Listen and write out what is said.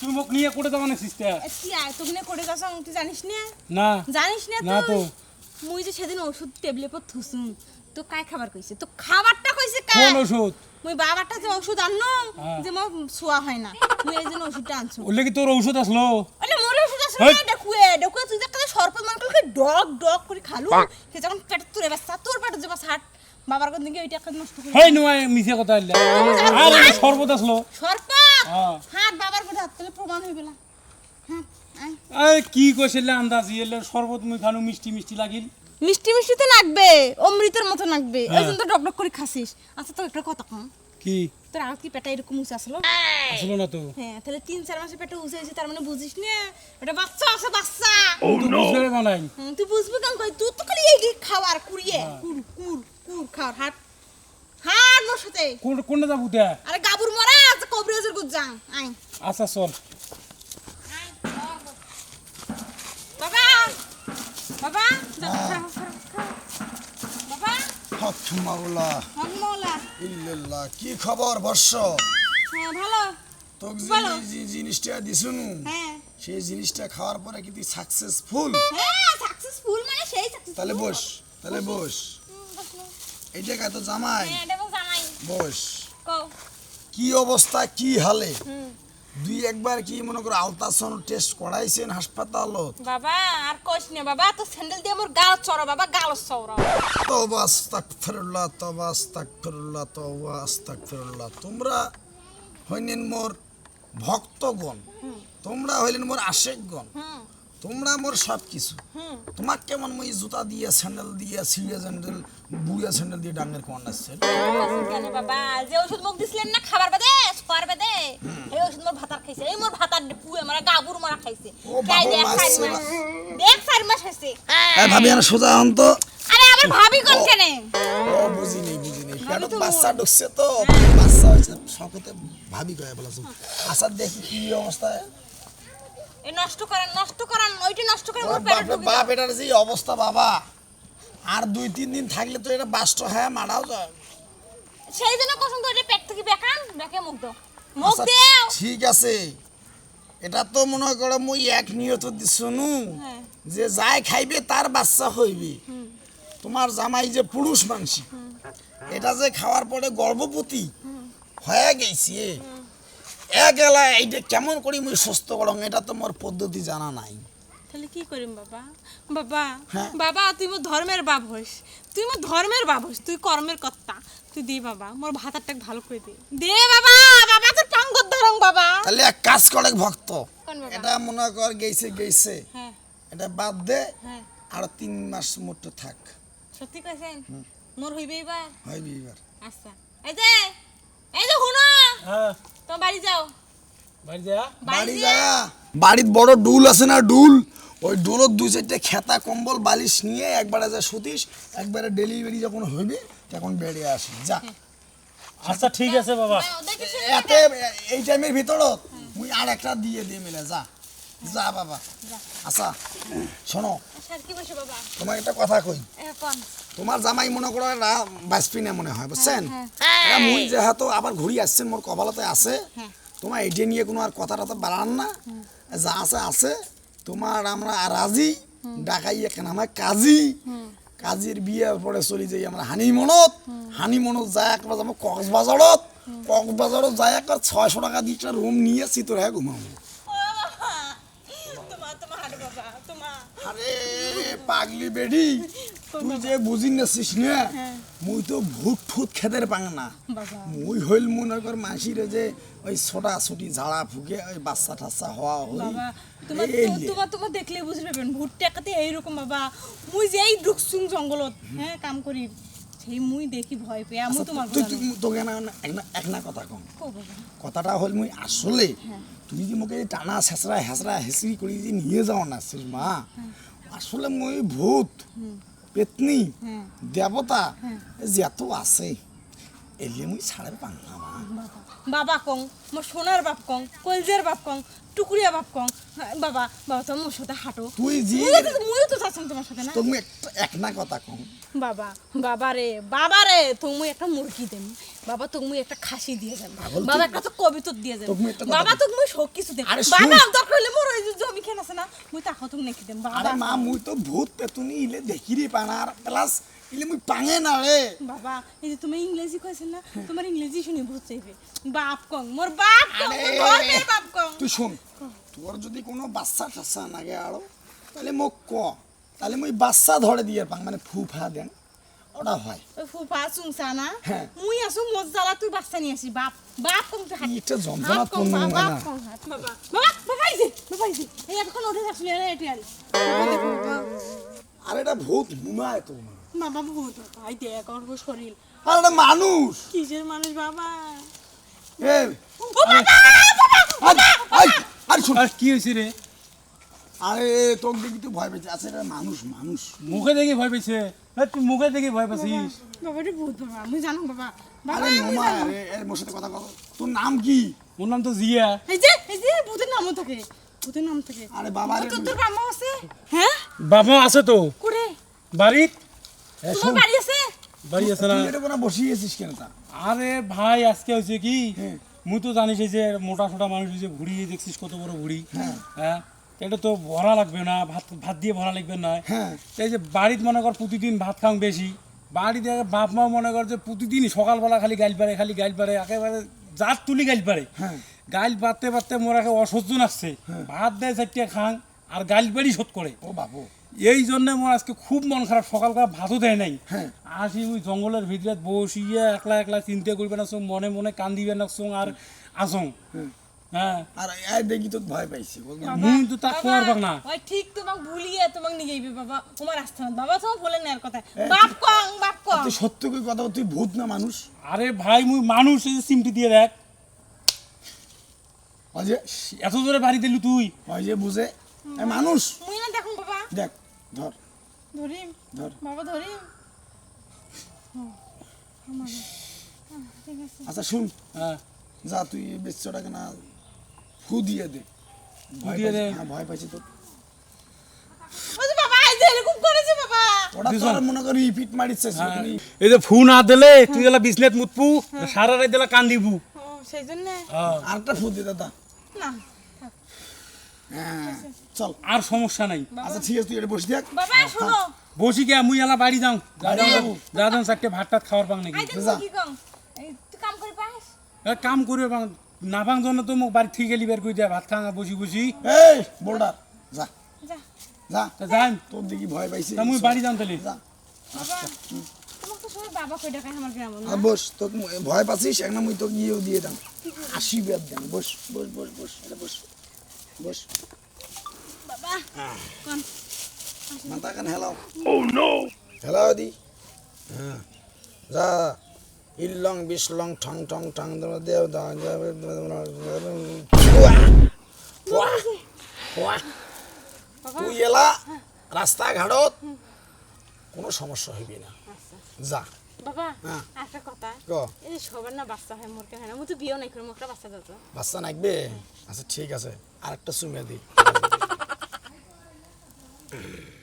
তুই মোক নিয়ে করে যাবা না সিস্টার কি আর তোকে নিয়ে করে গেছ তুই জানিস না? না। জানিস না না তো। মুই যে সেদিন ওষুধ টেবলে পর থুসুম তো কাই খাবার কইছে? তো খাবারটা কইছে কাই কোন ওষুধ? মুই বাবারটা যে ওষুধ আননো হ্যাঁ। যে মোর সোয়া হয় না। মুই এই জন্য ওষুধটা আনছো বললে কি তোর ঔষধ আসলো। আরে মোর ওষুধ হেই। না দেখুয়ে দেখুয়ে তুই যে সর্প মান করে ডগ ডগ করে খালু। সে যখন পেট তুলে বাচ্চা তোর পেট যে হাট বাবার কোন দিকে ওইটা নষ্ট করে হেই নয় মিছে কথা হইলে আর এই শরবত আসলো। হ্যাঁ। হাত বাবার কোটা হাত তুলে প্রমাণ হইবে না। হ্যাঁ কি কইছিলে আন্দাজ ইয়েলে শরবত মুই খানু মিষ্টি মিষ্টি লাগিল। মিষ্টি মিষ্টি তো লাগবে অমৃতের মতো লাগবে। হ্যাঁ। এই জন্য তো ডক ডক করে খাসিস। আচ্ছা তো একটা কথা কম। কি? তোর আগে কি পেটা এরকম উঁচু আসলো আসলো না তো। হ্যাঁ তাহলে তিন চার মাসে পেটে উঁচু হয়েছে তার মানে বুঝিস না ওটা বাচ্চা আছে বাচ্চা। তুই বুঝবে বানাই হুম, তুই বুঝবি কেন কই? তুই তো খালি এই খাওয়ার কুড়িয়ে। কুর কুর কুর খাওয়ার হাট। হাট মোর সাথে। কোন কোনটা যাব তে? আরে গাবুর মরা আছে কবরেজের গুজ যাং আই আচ্ছা চল। বাবা! বাবা! খাও। বাবা! মাওলা। হগমলা ইল্লাল্লাহ কি খবর বর্ষ? হ্যাঁ ভালো। তোকে যে জিনিসটা দিছুন হ্যাঁ। সেই জিনিসটা খাওয়ার পরে কি তুই সাকসেসফুল হ্যাঁ সাকসেসফুল মানে সেই তাহলে বস তাহলে বস। এইটা কত জামাই। হ্যাঁ এটা জামাই। বস। কও। কি অবস্থা কি হালে? দুই একবার কি মনে করো আলট্রাসাউন্ড টেস্ট করাইছেন হাসপাতালত? বাবা আর কইস না বাবা তো স্যান্ডেল দিয়ে মোর গাল চড়ো বাবা গাল চড়ো। তওবা আস্তাগফিরুল্লাহ তওবা আস্তাগফিরুল্লাহ তওবা আস্তাগফিরুল্লাহ। তোমরা হইলেন মোর ভক্তগণ তোমরা হইলেন মোর আশেকগণ। তোমরা মোর সব কিছু তোমার কেমন মই জুতা দিয়ে স্যান্ডেল দিয়ে সিঁড়িয়া স্যান্ডেল বুড়িয়া স্যান্ডেল দিয়ে ডাঙ্গের কোয়ান আসছে কেন বাবা যে ওষুধ মুখ দিছিলেন না খাবার বাদে স্কোয়ার বাদে। এই ওষুধ মোর ভাতার খাইছে এই মোর ভাতার পুয়ে মারা গাবুর মারা খাইছে। খাই দেখ চার মাস দেখ চার মাস হয়েছে এই ভাবি আর সোজা হন তো। আরে আমার ভাবি কোন কেনে? ও বুঝি নেই বুঝি নেই তো বাচ্চা ঢুকছে তো। বাচ্চা হয়েছে সকতে ভাবি কয়ে বলেছ আচ্ছা দেখি কি অবস্থা এই নষ্ট করেন নষ্ট করেন ওইটা নষ্ট করে ওর পেটে ঢুকে বাপ এটার যে অবস্থা বাবা। আর দুই তিন দিন থাকলে তো এটা বাস্ট হ্যাঁ মারাও যায়। সেই জন্য কসম তো এটা পেট থেকে বেকান বেকে মুখ দাও। মুখ আচ্ছা, ঠিক আছে। এটা তো মনে করো মুই এক নিয়ত দিছনু হ্যাঁ। যে যাই খাইবে তার বাচ্চা হইবে। তোমার জামাই যে পুরুষ মানসি এটা যে খাওয়ার পরে গর্ভবতী হয়ে গেছে। এক এলা এইটা কেমন করি মুই সুস্থ করং এটা তো মোর পদ্ধতি জানা নাই। তাহলে কি করিম বাবা? বাবা হ্যাঁ। বাবা তুই মোর ধর্মের বাপ হইস। তুই মোর ধর্মের বাপ হইস তুই কর্মের কর্তা। তুই দে বাবা মোর ভাতারটা ভালো করে দে। দে বাবা বাবা তোর টাঙ্গর ধরং বাবা। তাহলে এক কাজ করে ভক্ত। এটা মনে কর গেছে গেছে হ্যাঁ। এটা বাদ দে হ্যাঁ। আর তিন মাস মোট থাক। সত্যি কইছেন? মোর হইবে এবার হইবি এবার আচ্ছা। এই যে এই যে হুনো। হ্যাঁ। বাড়ি যাও। বাড়ি যা বাড়ি বাড়ির বড় ডুল আছে না ডুল? ওই ডুলত দুই চারটে খেতা কম্বল বালিশ নিয়ে একবারে যা শুতিস একবারে ডেলিভারি যখন হইবে তখন বেড়ে আসি। যা। আচ্ছা ঠিক আছে বাবা। হ্যাঁ, এতে এই টাইমের ভিতরত মুই আর একটা দিয়ে দিয়ে মিলে যা। যা বাবা। আচ্ছা শোনো। স্যার কি তোমার একটা কথা কই। এখন তোমার জামাই মনে করো এরা না মনে হয় বুঝছেন? এরা মুই যেহেতু আবার ঘুরি আসছেন মোর কপালতে আছে। হ্যাঁ। তোমার এইটা নিয়ে কোনো আর কথাটা তো বাড়ান না। যা আছে আছে। তোমার আমরা রাজি ডাকাই এখানে আমার কাজী। কাজীর বিয়ের পরে চলি যাই আমরা হানিমনত। হানিমনত যায় একবার যাব কক্সবাজারত। কক্সবাজারত যায় একবার ছয়শো টাকা দিয়ে একটা রুম নিয়ে চিতর হ্যাঁ ঘুমাবো। আরে পাগলি বেডি। তুই যে বুঝি নাছিস না মুই তো ভূত ফুট খেতের পাং না। মুই হইল মনে কর মাসিরে যে ওই ছোটা ছুটি ঝাড়া ফুকে ওই বাচ্চা ঠাচ্চা হওয়া হই। তোমার এই। তোমার দেখলে বুঝতে পারবেন ভুট টাকাতে এইরকম বাবা। মুই যেই ঢুকছুং জঙ্গলত হ্যাঁ কাম করি সেই মুই দেখি ভয় পেয়ে আমি আচ্ছা, তোমার তোকে না এক না কথা কম। কথাটা হল মুই আসলে তুই যে মোকে টানা হেঁচড়া হেঁচড়া হেঁচড়ি করে যে নিয়ে যাও না মা আসলে মুই ভূত। পেতনি দেবতা দেবতা যত আছে এলে মুই ছাড়ের পান না বাবা কং মোর সোনার বাপ কং কলজের বাপ কং টুকুরিয়া বাপ কং। হ্যাঁ, বাবা বাবা তো মোর সাথে হাঁটো। তুই জি মুই তো মুইও তোমার সাথে না। তুমি একটা এক না কথা কং। বাবা বাবা রে বাবা রে তুমি একটা মুরগি দেন বাবা তুমি একটা খাসি দিয়ে যান বাবা। একটা তো কবিতা দিয়ে যান তোকে মুই বাবা। তুমি সব কিছু দেন বাবা। দরকার হলে মোর ওই জমি আছে না। মুই তাকে তুমি নাকি দেন আরে মা মুই তো ভূত পেতুনি ইলে দেখিরি পানা। আর প্লাস ইলে মুই পাঙে না রে। বাবা এই যে তুমি ইংরেজি কইছেন না তোমার ইংরেজি শুনি ভূত চাইবে। বাপ কং মোর বাপ কং মোর বাপ কং। তুই শোন তোর যদি কোনো বাচ্চা টাচ্চা নাগে আরও তাহলে মোক ক। তাহলে মুই বাচ্চা ধরে দিয়ে পাং মানে ফু ফা দেন। ওটা হয়। ওই ফুফা চুংসা না। হ্যাঁ। মুই আসু মোর জ্বালা তুই বাচ্চা নিয়ে আসি বাপ। বাপ কং তুই হাত। যন্ত্রণা কং কোন বাপ না। কং হাত। বাবা বাবা বাবা এই বাবা যাচ্ছিল না এটি আর আর এটা ভূত হুমায় তো। বাবা ভূত। ভাই ওর শরীর। আর এটা মানুষ। কিসের মানুষ বাবা? এ ও বাবা আরে আরে, শোন। কি হয়েছে রে? আরে তোকে দেখি তুই ভয় পেয়েছে আছে এটা মানুষ মানুষ। মুখে দেখে ভয় পেয়েছে। এ, তুই মুখে দেখে ভয় বাবা রে ভূত বাবা। আমি জানো বাবা। আরে নোমা জানো। এর মোর সাথে কথা কর তোর নাম কি? ওর নাম তো জিয়া। এই যে এই যে ভূতের নামও থাকে ভূতের নাম থাকে আরে বাবা রে তোর তোর বাবা আছে? হ্যাঁ? বাবা আছে তো। করে বাড়ির তোমার বাড়ি আছে? বাড়ি আছে না? এটা কোনো বসিয়েছিস কেন তা? আরে ভাই আজকে হয়েছে কি? হ্যাঁ। মুই তো জানিস এই যে মোটা সোটা মানুষ এই যে ভুড়ি দেখছিস কত বড় ভুড়ি। হ্যাঁ। হ্যাঁ এটা তো ভরা লাগবে না ভাত ভাত দিয়ে ভরা লাগবে না। হ্যাঁ। এই যে বাড়িতে মনে কর প্রতিদিন ভাত খাও বেশি বাড়িতে বাপ মা মনে কর যে প্রতিদিন সকালবেলা খালি গাইল পারে খালি গাইল পারে একেবারে জাত তুলি গাইল পারে। হ্যাঁ। গাইল পারতে পারতে মোর একে অসহ্য আসছে ভাত দেয় চারটে খাং আর গাইল বাড়ি শোধ করে। ও বাবু। এই জন্য মোর আজকে খুব মন খারাপ সকালকার ভাতও দেয় নাই। হ্যাঁ। আসি ওই জঙ্গলের ভিতরে বসিয়ে একলা একলা চিন্তা করবে না মনে মনে কান্দিবে না আর আসং। হ্যাঁ। আর এই দেখি তো ভয় পাইছি বলব মুই তো তা বাবা, পাক না। ওই ঠিক তোমাকে ভুলিয়ে তোমাকে নিয়ে যাইবে বাবা। তোমার না। বাবা বলে কথা। বাপ কং বাপ কং। তুই সত্য কথা বল, তুই ভূত না মানুষ? আরে ভাই মুই মানুষ এই সিমটি দিয়ে দেখ। এত জোরে বাড়ি দিলু তুই। বুঝে এ মানুষ। মুই না দেখুন বাবা। দেখ ধর। ধরিম ধর। বাবা ধরিম আচ্ছা শুন। হ্যাঁ। যা তুই বেচটাকে না। ফু দিয়ে দে। ভয় দিয়ে দে। হ্যাঁ ভয় পাইছি তো। এই যে মনে হ্যাঁ। এই যে ফু না দিলে তুই এলা বিছনাত মুতপু সারা রাত দিলা কান্দিবু সেই জন্য? হ্যাঁ। ফু দে দাদা। না হ্যাঁ চল। আর সমস্যা নাই। আচ্ছা ঠিক আছে তুই এটা বসে দেখ বাবা শোনো। বসি কে মুই এলা বাড়ি যাও। যা যাও চারটে ভাত টাত খাওয়ার পাং নাকি। কাম করে পাস? কাম করিবে পাং। না পাং জন্য তো মোক বাড়ি ঠিক গেলি বের করে দেয় ভাত খাঙা বসি বসি এই বোল্ডার যা। যা। যা। তা তোর দেখি ভয় পাইছি। মুই বাড়ি যাম তাহলে যা। বাবা তোমাকে তো সবাই বাবা কই ডাকায় আমার গ্রাম আর বস তোকে ভয় পাচ্ছিস এক না মুই তোকে ইয়েও দিয়ে দাম। আশীর্বাদ দাম। বস বস বস বস বস বস মাথা কান? হেলাও। ও নো হেলাও দি। হ্যাঁ যা। ইলং বিশলং ঠং ঠং ঠং দেব তুই এলা রাস্তাঘাটত কোনো সমস্যা হইবি না। যা। বাবা হ্যাঁ। একটা কথা। ক? এই সবার না বাচ্চা হয় মোর কেন আমি তো বিয়েও নাই করে মোরটা বাচ্চা দাও বাচ্চা নাকবে আচ্ছা ঠিক আছে। আরেকটা চুমে দিই